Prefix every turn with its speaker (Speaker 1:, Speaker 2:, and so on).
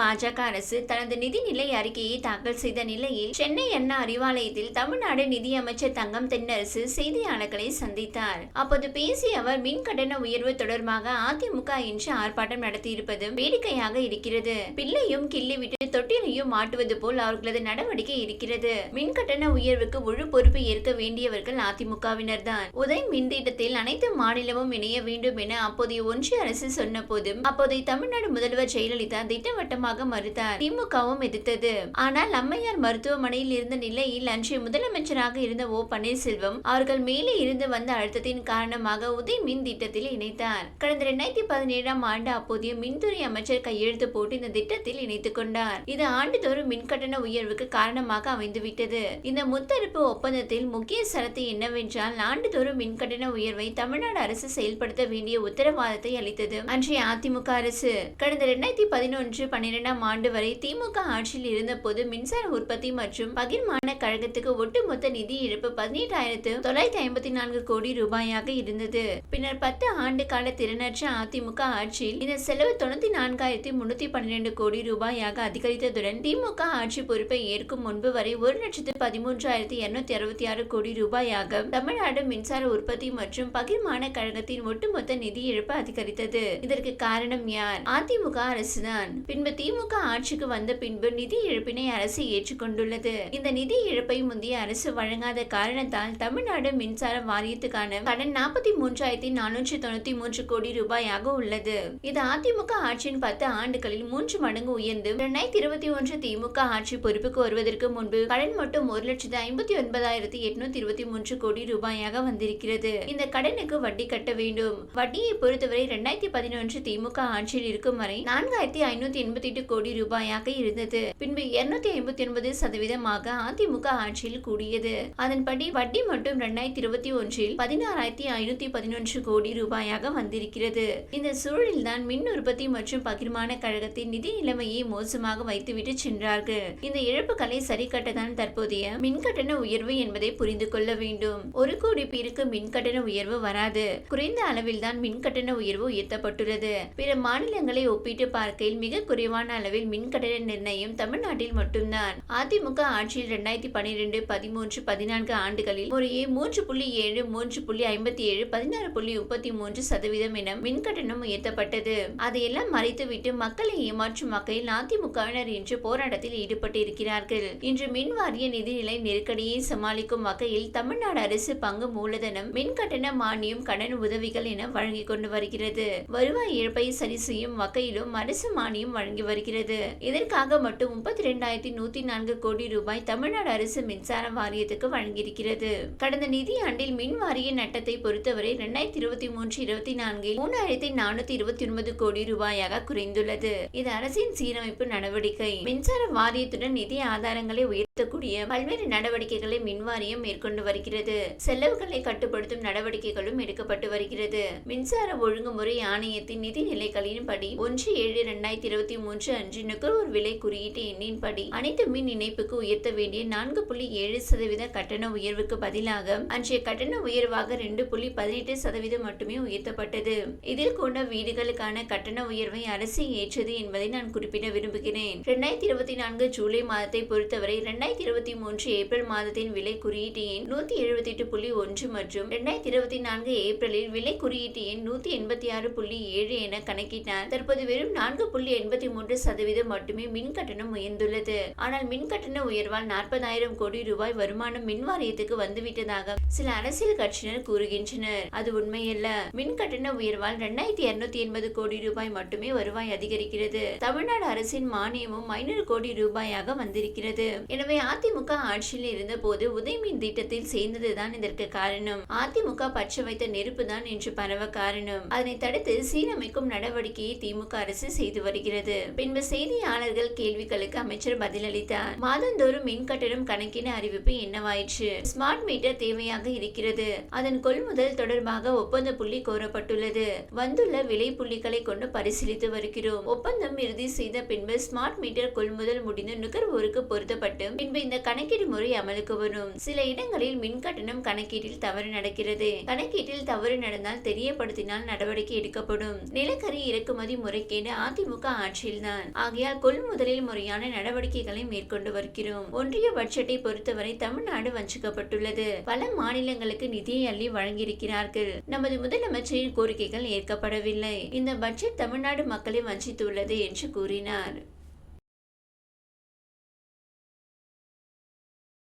Speaker 1: பாஜக அரசு தனது நிதிநிலை அறிக்கையை தாக்கல் செய்த நிலையில் சென்னை அண்ணா அறிவாலயத்தில் தமிழ்நாடு நிதியமைச்சர் தங்கம் தென்னரசு செய்தியாளர்களை சந்தித்தார். அப்போது பேசிய அவர் மின் கட்டண உயர்வு தொடர்பாக அதிமுக இன்று ஆர்ப்பாட்டம் நடத்தியிருப்பது வேடிக்கையாக இருக்கிறது. பிள்ளையும் கிள்ளிவிட்டு தொட்டிலையும் மாட்டுவது போல் அவர்களது நடவடிக்கை இருக்கிறது. மின் கட்டண உயர்வுக்கு முழு பொறுப்பு ஏற்க வேண்டியவர்கள் அதிமுகவினர் தான் உதய் மின் திட்டத்தில் அனைத்து மாநிலமும் இணைய வேண்டும் என அப்போதைய ஒன்றிய அரசு சொன்ன போதும் அப்போதைய தமிழ்நாடு முதல்வர் ஜெயலலிதா திட்டவட்டமாக மறுத்தார் திமுகவும் எதிர்த்தது. ஆனால் அம்மையார் மருத்துவமனையில் இருந்த நிலையில் அன்றைய முதலமைச்சராக இருந்த ஓ பன்னீர்செல்வம் அவர்கள் மேலே இருந்து வந்த அழுத்தத்தின் காரணமாக உதய் மின் திட்டத்தில் இணைத்தார். கடந்த இரண்டாயிரத்தி பதினேழாம் ஆண்டு அப்போதைய மின்துறை அமைச்சர் கையெழுத்து போட்டு இந்த திட்டத்தில் இணைத்துக் கொண்டார். இது ஆண்டுதோறும் மின்கட்டண உயர்வுக்கு காரணமாக அமைந்துவிட்டது. இந்த முத்தரப்பு ஒப்பந்தத்தில் முக்கிய சரத்து என்னவென்றால் ஆண்டுதோறும் மின்கட்டண உயர்வை தமிழ்நாடு அரசு செயல்படுத்த வேண்டிய உத்தரவாதத்தை அளித்தது அன்றைய அதிமுக அரசு. கடந்த இரண்டாயிரத்தி பதினொன்று பன்னிரண்டு பன்னிரெண்டாம் ஆண்டு வரை திமுக ஆட்சியில் இருந்தபோது மின்சார உற்பத்தி மற்றும் பகிர்மான கழகத்துக்கு ஒட்டுமொத்த நிதி இழப்பு பதினெட்டாயிரத்து தொள்ளாயிரத்தி ஐம்பத்தி நான்கு கோடி ரூபாயாக இருந்தது. பின்னர் பத்து ஆண்டு கால திறனற்ற அதிமுக ஆட்சியில் இந்த செலவு தொண்ணூத்தி நான்காயிரத்தி முன்னூத்தி பன்னிரண்டு கோடி ரூபாயாக அதிகரித்ததுடன் திமுக ஆட்சி பொறுப்பை ஏற்கும் முன்பு வரை ஒரு லட்சத்து பதிமூன்றாயிரத்தி இருநூத்தி அறுபத்தி ஆறு கோடி ரூபாயாக தமிழ்நாடு மின்சார உற்பத்தி மற்றும் பகிர்மான கழகத்தின் ஒட்டுமொத்த நிதி இழப்பு அதிகரித்தது. இதற்கு காரணம் யார்? அதிமுக அரசுதான். பின்பு திமுக ஆட்சிக்கு வந்த பின்பு நிதி இழப்பினை அரசு ஏற்றுக்கொண்டுள்ளது. இந்த நிதி இழப்பை முந்தைய அரசு வழங்காத காரணத்தால் தமிழ்நாடு மின்சார வாரியத்துக்கான கடன் நாற்பத்தி மூன்றாயிரத்தி நானூற்றி தொண்ணூத்தி மூன்று கோடி ரூபாயாக உள்ளது. இது அதிமுக ஆட்சியின் பத்து ஆண்டுகளில் மூன்று மடங்கு உயர்ந்து இரண்டாயிரத்தி இருபத்தி ஒன்று திமுக ஆட்சி பொறுப்புக்கு வருவதற்கு முன்பு கடன் மட்டும் ஒரு லட்சத்து ஐம்பத்தி ஒன்பதாயிரத்தி எட்நூத்தி இருபத்தி மூன்று கோடி ரூபாயாக வந்திருக்கிறது. இந்த கடனுக்கு வட்டி கட்ட வேண்டும். வட்டியை பொறுத்தவரை இரண்டாயிரத்தி பதினொன்று திமுக ஆட்சியில் இருக்கும் வரை நான்காயிரத்தி ஐநூத்தி எண்பத்தி எட்டு கோடி ரூபாயாக இருந்தது. பின்பு இருநூத்தி ஐம்பத்தி ஒன்பது சதவீதமாக அதிமுக ஆட்சியில் கூடியது. அதன்படி வட்டி மட்டும் இரண்டாயிரத்தி இருபத்தி ஒன்றில் பதினாறாயிரத்தி ஐநூத்தி பதினொன்று கோடி ரூபாயாக வந்திருக்கிறது. இந்த சூழலில்தான் மின் உற்பத்தி மற்றும் பகிர்மான கழகத்தின் நிதி நிலைமையை மோசமாக வைத்துவிட்டு சென்றார்கள். இந்த இழப்புகளை சரி கட்டதான் தற்போதைய மின்கட்டண உயர்வு என்பதை புரிந்து கொள்ள வேண்டும். ஒரு கோடி பேருக்கு மின்கட்டண உயர்வு வராது. குறைந்த அளவில் தான் மின்கட்டண உயர்வு உயர்த்தப்பட்டுள்ளது. பிற மாநிலங்களை ஒப்பிட்டு பார்க்கையில் மிக குறைவான அளவில் மின்கட்டண நிர்ணயம் தமிழ்நாட்டில் மட்டும்தான். அதிமுக ஆட்சியில் இரண்டாயிரத்தி பனிரெண்டு பதிமூன்று பதினான்கு ஆண்டுகளில் முறையே மூன்று புள்ளி ஏழு மூன்று புள்ளி ஐம்பத்தி ஏழு பதினாறு புள்ளி முப்பத்தி மூன்று சதவீதம் என மின்கட்டணம் உயர்த்தப்பட்டது. அதையெல்லாம் மறைத்துவிட்டு மக்களை ஏமாற்றும் வகையில் அதிமுகவினர் இன்று போராட்டத்தில் ஈடுபட்டு இருக்கிறார்கள் இன்று மின் வாரிய நிதிநிலை நெருக்கடியை சமாளிக்கும் வகையில் தமிழ்நாடு அரசு பங்கு மூலதனம் மின்கட்டண மானியம் கடன் உதவிகள் என வழங்கி கொண்டு வருகிறது. வருவாய் இழப்பை சரி செய்யும் வகையிலும் அரசு மானியம் வழங்கி வருகிறது. இதற்காக மட்டும் முப்பத்தி இரண்டாயிரத்தி நூத்தி நான்கு கோடி ரூபாய் தமிழ்நாடு அரசு மின்சார வாரியத்துக்கு வழங்கியிருக்கிறது. கடந்த நிதியாண்டில் மின் வாரிய நட்டத்தை பொறுத்தவரை இரண்டாயிரத்தி இருபத்தி மூன்று இருபத்தி நான்கில் மூணாயிரத்தி நானூத்தி இருபத்தி ஒன்பது கோடி ரூபாயாக குறைந்துள்ளது. இது அரசின் சீரமைப்பு நடவடிக்கை. மின்சார வாரியத்துடன் நிதி ஆதாரங்களை உயர் உயர்த்தக்கூடிய பல்வேறு நடவடிக்கைகளை மின்வாரியம் மேற்கொண்டு வருகிறது. செலவுகளை கட்டுப்படுத்தும் நடவடிக்கைகளும் எடுக்கப்பட்டு வருகிறது. மின்சார ஒழுங்குமுறை ஆணையத்தின் நிதி நிலைகளின்படி ஒன்று ஏழு இரண்டாயிரத்தி இருபத்தி மூன்று அன்று நுகர்வோர் விலை குறியீட்டு எண்ணின்படி அனைத்து மின் இணைப்புக்கு உயர்த்த வேண்டிய நான்கு புள்ளி ஏழு சதவீத கட்டண உயர்வுக்கு பதிலாக அன்றைய கட்டண உயர்வாக ரெண்டு புள்ளி பதினெட்டு சதவீதம் மட்டுமே உயர்த்தப்பட்டது. இதில் கொண்ட வீடுகளுக்கான கட்டண உயர்வை அரசு ஏற்றது என்பதை நான் குறிப்பிட விரும்புகிறேன். இரண்டாயிரத்தி இருபத்தி நான்கு ஜூலை மாதத்தை பொறுத்தவரை இரண்டாயிரத்தி இருபத்தி மூன்று ஏப்ரல் மாதத்தின் விலை குறியீட்டு எண் நூத்தி எழுபத்தி எட்டு புள்ளி ஒன்று மற்றும் இரண்டாயிரத்தி இருபத்தி நான்கு ஏப்ரலில் விலை குறியீட்டு எண் நூத்தி எண்பத்தி ஆறு புள்ளி ஏழு என கணக்கிட்டார் தற்போது வெறும் நான்கு புள்ளி எண்பத்தி மூன்று சதவீதம் மட்டுமே மின் கட்டணம் உயர்ந்துள்ளது. ஆனால் மின் கட்டண உயர்வால் நாற்பதாயிரம் கோடி ரூபாய் வருமானம் மின் வாரியத்துக்கு வந்துவிட்டதாக சில அரசியல் கட்சியினர் கூறுகின்றனர். அது உண்மையல்ல. மின் கட்டண உயர்வால் இரண்டாயிரத்தி இருநூத்தி எண்பது கோடி ரூபாய் மட்டுமே வருவாய் அதிகரிக்கிறது. தமிழ்நாடு அரசின் மானியமும் ஐநூறு கோடி ரூபாயாக வந்திருக்கிறது. எனவே எனவே அதிமுக ஆட்சியில் இருந்தபோது உதயமின் திட்டத்தில் சேர்ந்ததுதான் இதற்கு காரணம். அதிமுக பற்ற வைத்த நெருப்பு தான் என்று பரவ காரணம். அதனை தடுத்து சீரமைக்கும் நடவடிக்கையை திமுக அரசு செய்து வருகிறது. பின்பு செய்தியாளர்கள் கேள்விகளுக்கு அமைச்சர் பதிலளித்தார். மாதந்தோறும் மின் கட்டணம் கணக்கின அறிவிப்பு என்னவாயிற்று? ஸ்மார்ட் மீட்டர் தேவையாக இருக்கிறது. அதன் கொள்முதல் தொடர்பாக ஒப்பந்த புள்ளி கோரப்பட்டுள்ளது. வந்துள்ள விலை புள்ளிகளை கொண்டு பரிசீலித்து வருகிறோம். ஒப்பந்தம் இறுதி செய்த பின்பு ஸ்மார்ட் மீட்டர் கொள்முதல் முடிந்து நுகர்வோருக்கு பொருத்தப்பட்டு பின்பு இந்த கணக்கீடு முறை அமலுக்கு வரும். சில இடங்களில் மின் கட்டணம் கணக்கீட்டில் தவறு நடக்கிறது. கணக்கீட்டில் தவறு நடந்தால் தெரியப்படுத்தினால் நடவடிக்கை எடுக்கப்படும். நிலக்கரி இறக்குமதி முறைகேடு அதிமுக ஆட்சியில்தான். ஆகையால் கொள்முதலில் முறையான நடவடிக்கைகளை மேற்கொண்டு வருகிறோம். ஒன்றிய பட்ஜெட்டை பொறுத்தவரை தமிழ்நாடு வஞ்சிக்கப்பட்டுள்ளது. பல மாநிலங்களுக்கு நிதியை அள்ளி வழங்கியிருக்கிறார்கள். நமது முதலமைச்சரின் கோரிக்கைகள் ஏற்கப்படவில்லை. இந்த பட்ஜெட் தமிழ்நாடு மக்களை வஞ்சித்துள்ளது என்று கூறினார்.